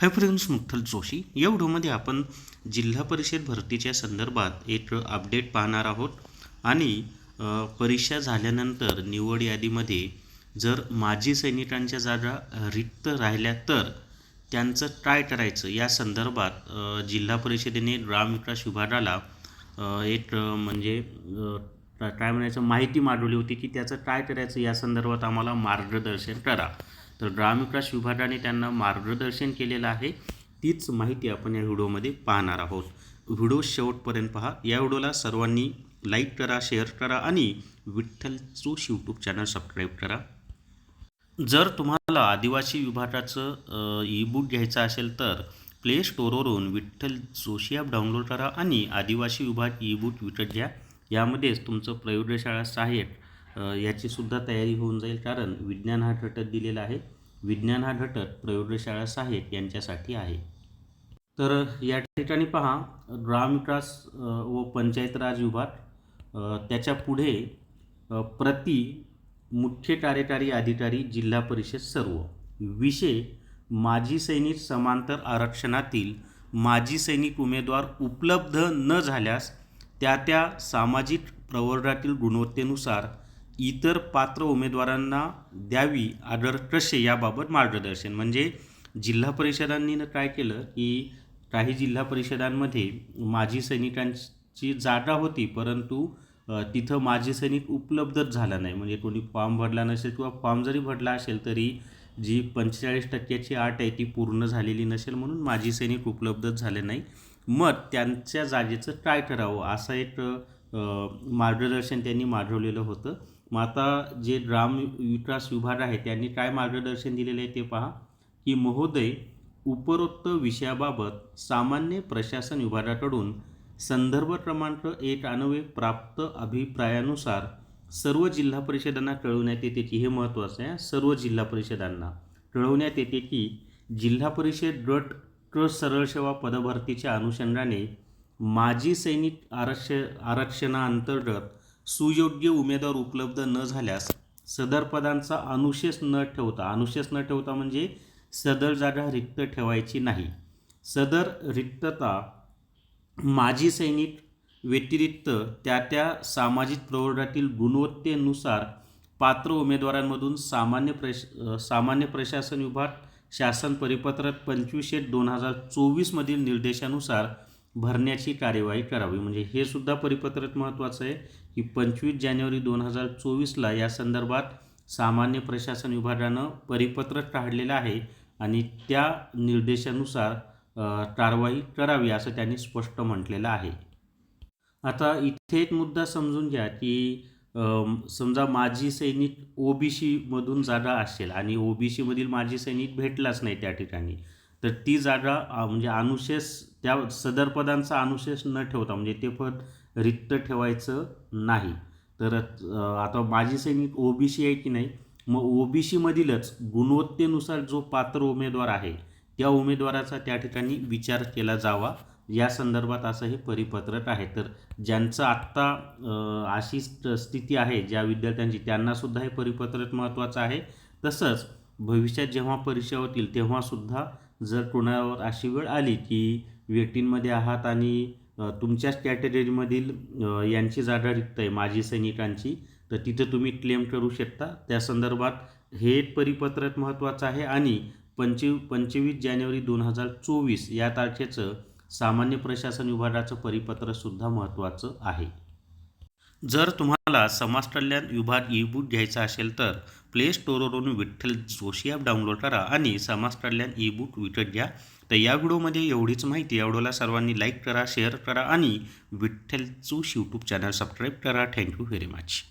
Hi friends मुठ्ठल Joshi या व्हिडिओमध्ये आपण जिल्हा परिषद भरतीच्या संदर्भात एक अपडेट पाहणार आहोत. आणि परीक्षा झाल्यानंतर निवड यादीमध्ये जर माजी सैनिकांच्या जागा रिक्त राहिल्या तर त्यांचं काय करायचं? या संदर्भात जिल्हा परिषदेने ग्रामविकास विभागाला एक म्हणजे काय म्हणायचं माहिती मागवली होती की त्याचं काय करायचं या संदर्भात आम्हाला मार्गदर्शन करा. तर ग्रामविकास विभागाने त्यांना मार्गदर्शन केलेलं आहे. तीच माहिती आपण या व्हिडिओमध्ये पाहणार आहोत. व्हिडिओ शेवटपर्यंत पहा. या व्हिडिओला सर्वांनी लाईक करा शेअर करा आणि विठ्ठल चूश यूट्यूब चॅनल सबस्क्राईब करा. जर तुम्हाला आदिवासी विभागाचं ई बुक घ्यायचं असेल तर प्ले स्टोअरवरून विठ्ठल जोशी ॲप डाउनलोड करा आणि आदिवासी विभाग ई बुक विकत घ्या. यामध्येच तुमचं प्रयोगशाळा सहाय्यक याचीसुद्धा तयारी होऊन जाईल कारण विज्ञान हा घटक दिलेला आहे. विज्ञान हा घटक प्रयोगशाळा सहाय्यक यांच्यासाठी आहे. तर या ठिकाणी पहा ग्रामविकास व पंचायत राज विभाग त्याच्या पुढे प्रति मुख्य कार्यकारी अधिकारी जिल्हा परिषद सर्व. विषय माजी सैनिक समांतर आरक्षणातील माजी सैनिक उमेदवार उपलब्ध न झाल्यास त्या त्या सामाजिक प्रवर्गातील गुणवत्तेनुसार इतर पात्र उमेदवारांना द्यावी आदर कसे याबाबत मार्गदर्शन? म्हणजे जिल्हा परिषदांनी काय केलं की काही जिल्हा परिषदांमध्ये माजी सैनिकांची जागा होती परंतु तिथं माजी सैनिक उपलब्धच झाला नाही. म्हणजे कोणी फॉर्म भरला नसेल किंवा फॉर्म जरी भरला असेल तरी जी पंचेचाळीस टक्क्याची आट आहे ती पूर्ण झालेली नसेल म्हणून माजी सैनिक उपलब्धच झाले नाही. मग त्यांच्या जागेचं काय करावं असं एक मार्गदर्शन त्यांनी मागवलेलं होतं. मग आता जे ग्राम विकास विभाग आहे त्यांनी काय मार्गदर्शन दिलेलं आहे ते पहा. की महोदय उपरोक्त विषयाबाबत सामान्य प्रशासन विभागाकडून संदर्भ क्रमांक एक आणवे प्राप्त अभिप्रायानुसार सर्व जिल्हा परिषदांना कळवण्यात येते की हे महत्त्वाचं आहे सर्व जिल्हा परिषदांना कळवण्यात येते की जिल्हा परिषद गट क सरळ सेवा पदभरतीच्या अनुषंगाने माजी सैनिक आरक्ष आरक्षणाअंतर्गत सुयोग्य उमेदवार उपलब्ध न झाल्यास सदर पदांचा अनुशेष न ठेवता अनुशेष न ठेवता म्हणजे सदर जागा रिक्त ठेवायची नाही. सदर रिक्तता माजी सैनिक व्यतिरिक्त त्या त्या सामाजिक प्रवर्गातील गुणवत्तेनुसार पात्र उमेदवारांमधून सामान्य प्रश सामान्य प्रशासन विभाग शासन परिपत्रक पंचवीस एक दोन हजार चोवीसमधील निर्देशानुसार भरण्याची कार्यवाही करावी. म्हणजे हे सुद्धा परिपत्रक महत्त्वाचं आहे. की पंचवीस जानेवारी दोन हजार चोवीसला या संदर्भात सामान्य प्रशासन विभागानं परिपत्रक काढलेलं आहे आणि त्या निर्देशानुसार कारवाई करावी असं त्यांनी स्पष्ट म्हटलेलं आहे. आता इथे एक मुद्दा समजून घ्या की समजा माजी सैनिक ओबीसीमधून जागा असेल आणि ओबीसीमधील माजी सैनिक भेटलाच नाही त्या ठिकाणी तर ती जागा म्हणजे अनुशेष त्या सदर पदांचा अनुशेष न ठेवता म्हणजे ते पद रिक्त ठेवायचं नाही. तर आता माजी सैनिक ओबीसी आहे की नाही? मग ओबीसीमधीलच गुणवत्तेनुसार जो पात्र उमेदवार आहे त्या उमेदवाराचा त्या ठिकाणी विचार केला जावा. या संदर्भात असं हे परिपत्रक आहे. तर ज्यांचं आत्ता अशी स्थिती आहे ज्या विद्यार्थ्यांची त्यांनासुद्धा हे परिपत्रक महत्त्वाचं आहे. तसंच भविष्यात जेव्हा परीक्षा होतील तेव्हासुद्धा जर कोणावर अशी वेळ आली की वेटींमध्ये आहात आणि तुमच्याच कॅटेगरीमधील यांची जागा रिक्त आहे माजी सैनिकांची. तर तिथं तुम्ही क्लेम करू शकता. त्या संदर्भात हे परिपत्रक महत्त्वाचं आहे आणि पंचवी पंचवीस जानेवारी दोन हजार चोवीस या तारखेचं सामान्य प्रशासन विभागाचं परिपत्रकसुद्धा महत्त्वाचं आहे. जर तुम्हाला समाज कल्याण विभाग ई बुक घ्यायचा असेल तर प्ले स्टोरवरून विठ्ठल जोशी ॲप डाउनलोड करा आणि समाज कल्याण ई बुक विकत घ्या. तर या व्हिडिओमध्ये एवढीच माहिती. या व्हिडिओला सर्वांनी लाईक करा शेअर करा आणि विठ्ठल यूट्यूब चॅनल सबस्क्राईब करा. Thank you very much